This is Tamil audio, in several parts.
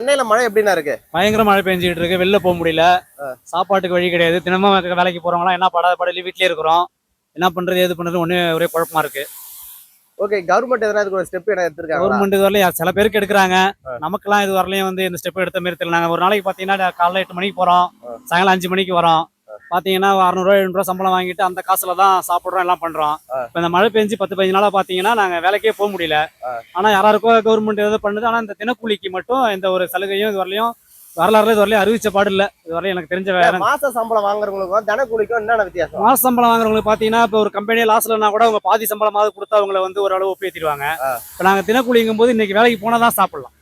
சென்னையில மழை எப்படிண்ணா இருக்கு? பயங்கர மழை பெஞ்சிட்டு இருக்கு. வெளில போக முடியல. சாப்பாட்டுக்கு வழி கிடையாது. தினமும் வேலைக்கு போறவங்களாம் என்ன படாத படலி வீட்லயே இருக்கிறோம். என்ன பண்றது ஏது பண்றது ஒண்ணு ஒரே குழப்பமா இருக்கு. ஓகே கவர்மெண்ட் எதனா இதுக்கு ஒரு ஸ்டெப் என்ன எடுத்திருக்காங்க கவர்மெண்ட் இது வரலையும் சில பேருக்கு எடுக்கிறாங்க. நமக்கெல்லாம் இது வரலையும் வந்து இந்த ஸ்டெப் எடுத்த மாதிரி தெரியல. நாங்க ஒரு நாளைக்கு பாத்தீங்கன்னா காலைல எட்டு மணிக்கு போறோம். சாயங்காலம் அஞ்சு மணிக்கு வரோம். பாத்தீங்கன்னா அறுநூறுவா எழுநூறுவா சம்பளம் வாங்கிட்டு அந்த காசுல தான் சாப்பிடுறோம் எல்லாம் பண்றோம். இப்ப இந்த மழை பெஞ்சு பத்து பதினஞ்சு நாளா பாத்தீங்கன்னா நாங்க வேலைக்கே போக முடியல. ஆனா யாராருக்கோ கவர்மெண்ட் ஏதோ பண்ணுது ஆனா இந்த தினக்கூலிக்கு மட்டும் எந்த ஒரு சலுகையும் இது வரலையும் வரலாறுல இது வரலையும் அறிவிச்ச பாடு இல்ல. இது வரலையும் எனக்கு தெரிஞ்ச வேற மாச சம்பளம் வாங்குறவங்களுக்கும் தினக்கூலிக்கும் என்னென்ன வித்தியாசம்? மாச சம்பளம் வாங்குறவங்களுக்கு பாத்தீங்கன்னா இப்போ ஒரு கம்பெனியே லாஸ்லனா கூட அவங்க பாதி சம்பளமாவது கொடுத்து அவங்கள வந்து ஒரு அளவு ஒப்பேத்திடுவாங்க இப்போ நாங்க தினக்கூலிங்கும் போது இன்னைக்கு வேலைக்கு போனா தான் சாப்பிடலாம்.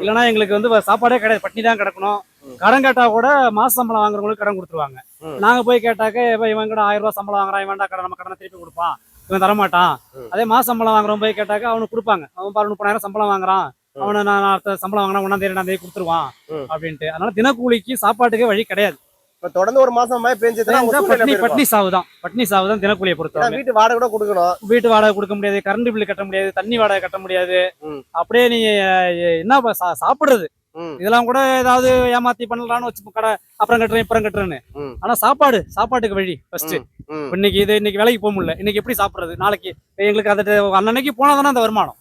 இல்லைன்னா எங்களுக்கு வந்து சாப்பாடே கிடையாது பட்டினி தான் கிடக்கணும். கடன் கேட்டா கூட மாச சம்பளம் வாங்குறவங்களுக்கு கடன் கொடுத்துருவாங்க. நாங்க போய் கேட்டாக்க இப்ப இவன் கூட ஆயிரம் ரூபாய் சம்பளம் வாங்குறான் இவன்டா கடன் நம்ம கடனை திருப்பி கொடுப்பான் இவன் தரமாட்டான். அதே மாச சம்பளம் வாங்குறவன் போய் கேட்டாக்க அவனுக்கு கொடுப்பாங்க அவன் பாரு முப்பதாயிரம் சம்பளம் வாங்குறான். அவனை நான் அடுத்த சம்பளம் வாங்கினா ஒன்னாம் தேதி ரெண்டாம் தேதி கொடுத்துருவான். அப்படின்ட்டு அதனால தினக்கூலிக்கு சாப்பாட்டுக்கே வழி கிடையாது இப்ப தொடர்ந்து ஒரு மாசம் மழை பெஞ்சதுன்னா பட்னி இருக்கும்? பட்னி சாவு தான் பட்னி சாவு தான் தினக்கூலியை பொறுத்தவரை வீட்டு வாடகை கூட கொடுக்கணும் வீட்டு வாடகை கொடுக்க முடியாது கரண்ட் பில்லு கட்ட முடியாது தண்ணி வாடகை கட்ட முடியாது. அப்படியே அஹ், என்ன சாப்பிடுறது. இதெல்லாம் கூட ஏதாவது ஏமாத்தி பண்ணலாம்னு வச்சு கடை அப்புறம் கட்டுறேன் இப்புறம் கட்டுறேன்னு. ஆனா சாப்பாடு சாப்பாட்டுக்கு வழி ஃபர்ஸ்ட் இன்னைக்கு இது இன்னைக்கு வேலைக்கு போக முடியல. இன்னைக்கு எப்படி சாப்பிடுறது? நாளைக்கு எங்களுக்கு அது அன்னன்னைக்கு போனா தானே அந்த வருமானம்.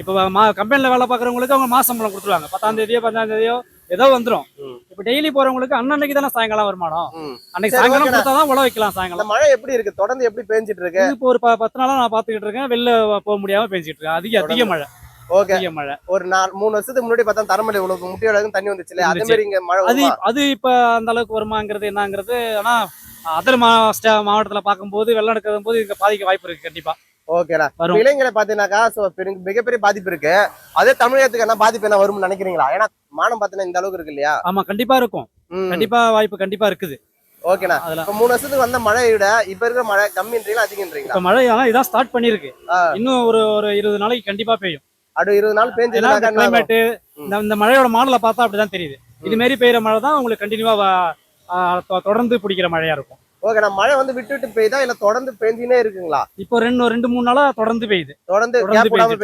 இப்போ மா கம்பெனில வேலை பார்க்குறவங்களுக்கு அவங்க மாச சம்பளம் கொடுத்துருவாங்க. பத்தாம் தேதியோ பத்தாம் தேதியோ ஏதோ வந்துரும். ம். இப்போ டெய்லி போறவங்களுக்கு அன்னன்னைக்கு தானே சாயங்காலம் வருமானம். அன்னைக்கு சாயங்காலம் ஓகேண்ணா. கொடுத்தா தான் உழ வைக்கலாம் சாயங்காலம். மழை எப்படி இருக்கு? தொடர்ந்து எப்படி பெஞ்சிட்டு இருக்கு? இப்போ ஒரு பத்து நாளா நான் பாத்துக்கிட்டு இருக்கேன். வெளில போக முடியாம பேசிட்டு இருக்கேன் அதிக அதிக மழை. ஓகே. மழை. ஒரு நாலு மூணு வருஷத்துக்கு முன்னாடி பார்த்தா தரமலை இவ்வளவு முட்டி அளவுக்கு தண்ணி அதே வந்துச்சு. மாதிரி இங்க மழை அது? அது இப்ப அந்த அளவுக்கு வருமாங்கிறது என்னங்கிறது ஆனா அதர் மாவட்டத்துல பார்க்கும்போது வெள்ளம் எடுக்கிறது போது இங்க பாதிக்க வாய்ப்பு இருக்கு கண்டிப்பா. ஓகேடா. வரும். இப்ப இளைஞரை பாத்தீங்கன்னாக்கா மிகப்பெரிய பாதிப்பு இருக்கு. அதே தமிழகத்துக்கு என்ன பாதிப்பு என்ன வரும்னு நினைக்கிறீங்களா? ஏன்னா மானம் பாத்தீங்கன்னா இந்த அளவுக்கு இருக்கு இல்லையா? ஆமா கண்டிப்பா இருக்கும். கண்டிப்பா வாய்ப்பு கண்டிப்பா இருக்குது. ஓகேண்ணா இப்ப மூணு வருஷத்துக்கு வந்த மழையை விட இப்ப இருக்கிற மழை கம்மின்றீங்களா அதிகன்றீங்களா மழை ஆனா இதான் ஸ்டார்ட் பண்ணிருக்கு. இன்னும் ஒரு ஒரு இருபது நாளைக்கு கண்டிப்பா பெய்யும். அப்படி இருபது நாள் ஏன்னா இந்த பேஞ்சதுனாக்கா என்ன ஆகும்? கிளைமேட் ம். இந்த மழையோட மாடலை பார்த்தா அப்படிதான் தெரியுது. இது மாரி பெய்யற மழை தான் உங்களுக்கு கண்டினியூவா தொடர்ந்து பிடிக்கிற மழையா இருக்கும். ஓகேண்ணா மழை வந்து விட்டு விட்டு பெய்யுதா இல்ல தொடர்ந்து பெஞ்சினே இருக்குங்களா? இப்போ ரெண்டு ரெண்டு மூணு நாளா தொடர்ந்து பெய்யுது. தொடர்ந்து விடாம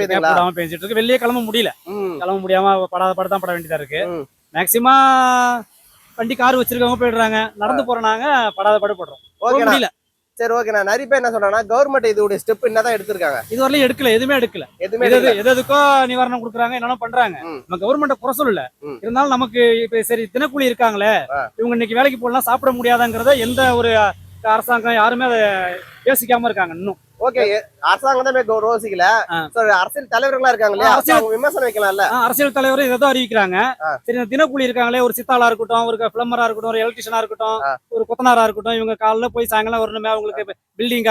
பெய்ஞ்சிட்டு இருக்கு. வெளியே கிளம்ப முடியல. கிளம்ப முடியாம படாத படத்தான் பட வேண்டியதா இருக்கு. மேக்சிமம் வண்டி கார் வச்சிருக்கவங்க போயிடுறாங்க. நடந்து போறனாங்க படாத போக ஓகேண்ணா முடியல. சரி ஓகேண்ணா நிறைய பேர் என்ன சொல்றாங்கன்னா கவர்மெண்ட் இதோட ஸ்டெப் என்னதான் எடுத்திருக்காங்க இது வரலையும் எடுக்கல எதுவுமே எடுக்கல எதுவுமே எது எதுக்கோ நிவாரணம் கொடுக்குறாங்க என்னென்ன பண்றாங்க. நம்ம கவர்மெண்ட குறை சொல்லல. இருந்தாலும் நமக்கு இப்ப சரி தினக்கூலி இருக்காங்களே. இவங்க இன்னைக்கு வேலைக்கு போடலாம் சாப்பிட முடியாதாங்கிறத எந்த ஒரு அரசாங்கம் யாருமே அதை யோசிக்காம இருக்காங்க இன்னும் ஓகே அரசாங்கம் தான். So, அரசியல் தலைவர்களா இருக்காங்க இல்லையா? விமர்சனம் வைக்கலாம்ல அரசியல் தலைவர் இதை தான் அறிவிக்கிறாங்க. ஆ. சரி இந்த தினக்கூலி இருக்காங்களே ஒரு சித்தாளா இருக்கட்டும் ஒரு பிளம்பரா இருக்கட்டும் ஒரு எலக்ட்ரிஷனா இருக்கட்டும். ஒரு கொத்தனாரா இருக்கட்டும் இவங்க காலைல போய் சாயங்காலம் வரணுமே அவங்களுக்கு பில்டிங்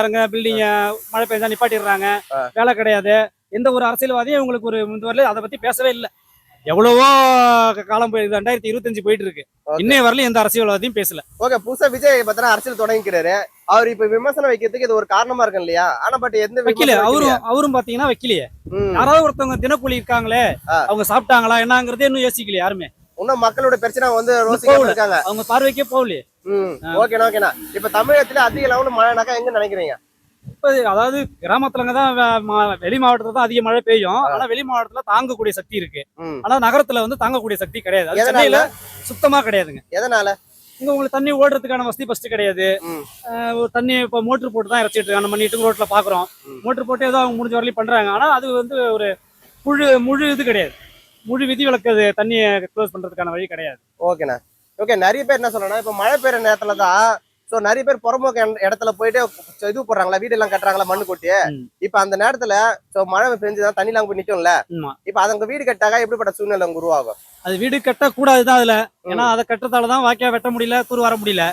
மழை பெஞ்சா நிப்பாட்டிடுறாங்க. வேலை கிடையாது. எந்த ஒரு அரசியல்வாதியும் இவங்களுக்கு ஒரு வரல அதை பத்தி பேசவே இல்லை. எவ்வளவோ காலம் போய் ரெண்டாயிரத்தி இருபத்தஞ்சு போயிட்டு இருக்கு. இன்னைய வரலையும் எந்த அரசியல்வாதியும் பேசல. ஓகே புதுசா விஜய் பத்தின அரசியல் தொடங்கிக்கிறாரு. அவர் இப்ப விமர்சனம் வைக்கிறதுக்கு இது ஒரு காரணமா இருக்கும் இல்லையா? ஆனா பட் எந்த வைக்கல அவரும்? அவரும் பாத்தீங்கன்னா வைக்கலையே. யாராவது ஒருத்தவங்க தினக்கூலி இருக்காங்களே. அவங்க சாப்பிட்டாங்களா என்னங்கறதே இன்னும் யோசிக்கல யாருமே. இன்னும் மக்களோட பிரச்சனை வந்து ரோசிக்காம. இருக்காங்க. அவங்க பார்வைக்கே போகலையே. ம். ஓகேண்ணா ஓகேண்ணா. இப்ப தமிழகத்துல அதிக லெவலில் மழைனாக்கா எங்க நினைக்கிறீங்க? இப்ப அதாவது கிராமத்துலங்க தான் வெளி மாவட்டத்துல தான் அதிக மழை பெய்யும். ஆனா வெளி மாவட்டத்துல தாங்கக்கூடிய சக்தி இருக்கு. ஆனா நகரத்துல வந்து தாங்கக்கூடிய சக்தி கிடையாது? சென்னையில சுத்தமா கிடையாதுங்க. எதனால? இங்க உங்களுக்கு தண்ணி ஓடுறதுக்கான வசதி ஃபர்ஸ்ட் கிடையாது. ஒரு தண்ணி இப்ப மோட்டர் போட்டு தான் இறச்சிட்டு இருக்காங்க. நம்ம நீட்டு ரோட்ல பாக்குறோம். ம். மோட்டர் போட்டு ஏதோ அவங்க முடிஞ்ச வரலையும் பண்றாங்க. ஆனா அது வந்து ஒரு முழு முழு இது கிடையாது. முழு விதி விலக்கு அது தண்ணியை க்ளோஸ் பண்றதுக்கான வழி கிடையாது. ஓகேண்ணா. ஓகே நிறைய பேர் என்ன சொல்றேன்னா இப்ப மழை பெய்யுற நேரத்துல தான் சோ நிறைய பேர் புறம்போக்கு இட- இடத்துல போயிட்டு இது போடுறாங்களா வீடு எல்லாம் கட்டுறாங்களா மண்ணு கொட்டி. இப்ப அந்த நேரத்துல சோ மழை பெஞ்சுதான் தண்ணி எல்லாம் போய் நிக்கும்ல. இப்ப அவங்க வீடு கட்டாக எப்படிப்பட்ட சூழ்நிலை உருவாகும்? அது வீடு கட்ட கூடாதுதான் அதுல ஏன்னா அதை கட்டுறதால தான் வாக்கியா வெட்ட முடியல தூர் வர முடியல.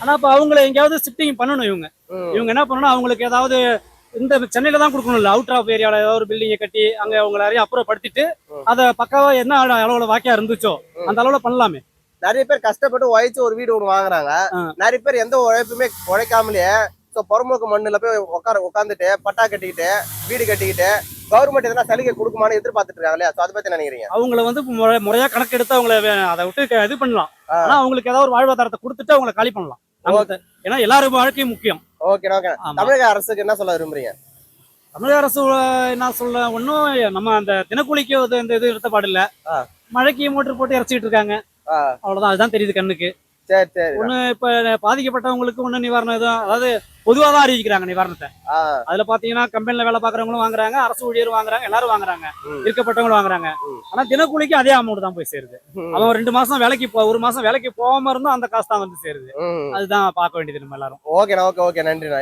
ஆனா இப்ப அவங்கள எங்கேயாவது ஷிஃப்டிங் பண்ணணும் இவங்க. இவங்க என்ன பண்ணணும் அவங்களுக்கு ஏதாவது இந்த சென்னையில தான் கொடுக்கணும்ல அவுட் ஆஃப் ஏரியால ஏதாவது ஒரு பில்டிங்கை கட்டி அங்க அவங்க நிறைய அப்புறப்படுத்திட்டு. அதை பக்காவா என்ன அள- அளவுல வாக்கியா இருந்துச்சோ. அந்த அளவுல பண்ணலாமே நிறைய பேர் கஷ்டப்பட்டு உழைச்சு ஒரு வீடு ஒண்ணு வாங்குறாங்க. நிறைய பேர் எந்த உழைப்புமே உழைக்காமலே சோ புறம்போக்கு மண்ணுல போய் உட்கார உட்காந்துட்டு பட்டா கட்டிக்கிட்டு வீடு கட்டிக்கிட்டு கவர்மெண்ட் எதனா சலுகை கொடுக்குமான்னு எதிர்பார்த்துட்டு இருக்காங்க இல்லையா So அதை பத்தி நினைக்கிறீங்க? அவங்கள வந்து முறை- முறையா கணக்கு எடுத்து அவங்கள அதை விட்டு இது பண்ணலாம். ஆனா அவங்களுக்கு ஏதாவது ஒரு வாழ்வாதாரத்தை கொடுத்துட்டு அவங்கள காலி பண்ணலாம். ஏன்னா எல்லாரும் வாழ்க்கையும் முக்கியம். Okay okay. தமிழக அரசுக்கு என்ன சொல்ல விரும்புறீங்க? தமிழக அரசு என்ன சொல்ல ஒன்றும் நம்ம அந்த தினக்கூலிக்கு இந்த இது எடுத்த பாடில்ல ஆ. மழைக்கு மோட்டர் போட்டு இறச்சிட்டு இருக்காங்க. அவ்வளவுதான். அதுதான் தெரியுது கண்ணுக்கு. சரி சரி. ஒண்ணு இப்ப பாதிக்கப்பட்டவங்களுக்கு ஒண்ணு நிவாரணம் எதுவும் அதாவது பொதுவா தான் அறிவிக்கிறாங்க நிவாரணத்தை. அதுல பாத்தீங்கன்னா கம்பெனில வேலை பாக்குறவங்களும் வாங்குறாங்க அரசு ஊழியரும் வாங்குறாங்க எல்லாரும் வாங்குறாங்க. இருக்கப்பட்டவங்களும் வாங்குறாங்க. ஆனா தினக்கூலிக்கு அதே அமௌண்ட் தான் போய் சேருது. அவன் ரெண்டு மாசம் வேலைக்கு போ ஒரு மாசம் வேலைக்கு போகாம இருந்தும் அந்த காசு தான் வந்து சேருது. அதுதான் பார்க்க வேண்டியது நம்ம எல்லாரும். ஓகேண்ணா ஓகே ஓகே. நன்றிண்ணா.